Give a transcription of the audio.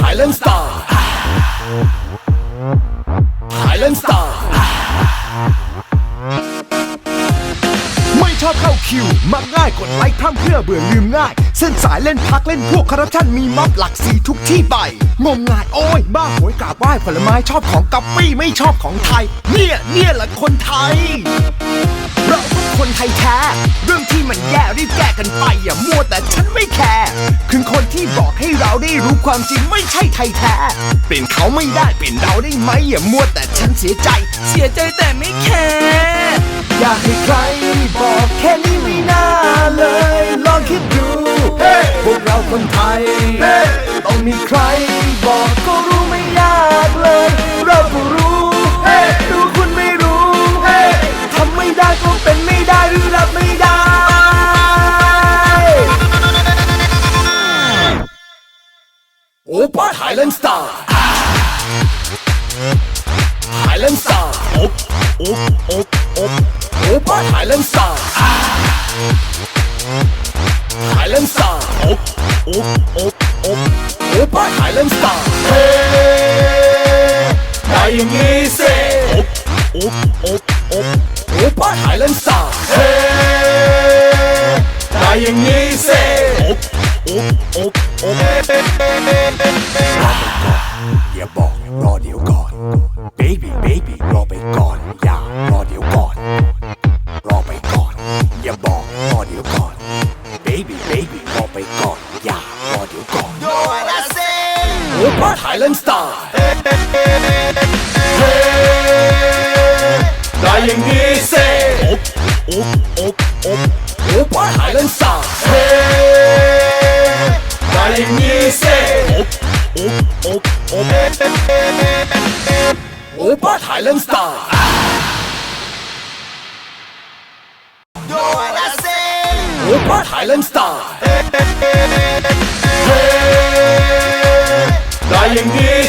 Thailand Star Thailand Star ไม่ชอบเข้าคิว มักง่ายกดไลค์พร่ำเพื่อเบื่อลืมง่าย เส้นสายเล่นพักเล่นพวกคอร์รัปชันมีม็อบหลักสีทุกที่ไปงมงายโอ้ย บ้าหวยกราบไหว้ผลไม้ชอบของกัปปี้ไม่ชอบของไทย เนี่ยเนี่ยแหละคนไทย ไทยแท้ เรื่องที่มันแย่รีบแก้กันไปอย่ามัวแต่ฉันไม่แคร์คือคนที่บอกให้เราได้รู้ความจริงไม่ใช่ไทยแท้ เปลี่ยนเขาไม่ได้เปลี่ยนเราได้ไหมอย่ามัวแต่ฉันเสียใจ เสียใจแต่ไม่แคร์อยากให้ใครบอกแค่นี้ไม่น่าเลย ลองคิดดูพวกเราคนไทยต้องมีใครบอก โอป้าไทยแลนด์สตาร์ไทยแลนด์สตาร์โอบโอบโอบโอบโอป้าไทยแลนด์สตาร์ไทยแลนด์สตาร์โอบโอบโอบโอบโอป้าไทยแลนด์สตาร์เฮ้ได้ย่างงี้สิโอบโอบโอบโอบโอป้าไทยแลนด์สตาร์เฮ้ได้ย่างงี้สิโอบโอบโอบโอ บอย่าบอกรอเดี๋ยวก่อน baby baby รอไปก่อนอย่ารอเดี๋ยวก่อน รอไปก่อนอย่าบอกรอเดี๋ยวก่อน baby baby รอไปก่อนอย่ารอเดี๋ยวก่อนโอ้ป้าไทยแลนด์สตา โอป้าไทยแลนด์สตาร์โอป้าไทยแลนด์สตาร์ได้อย่างนี้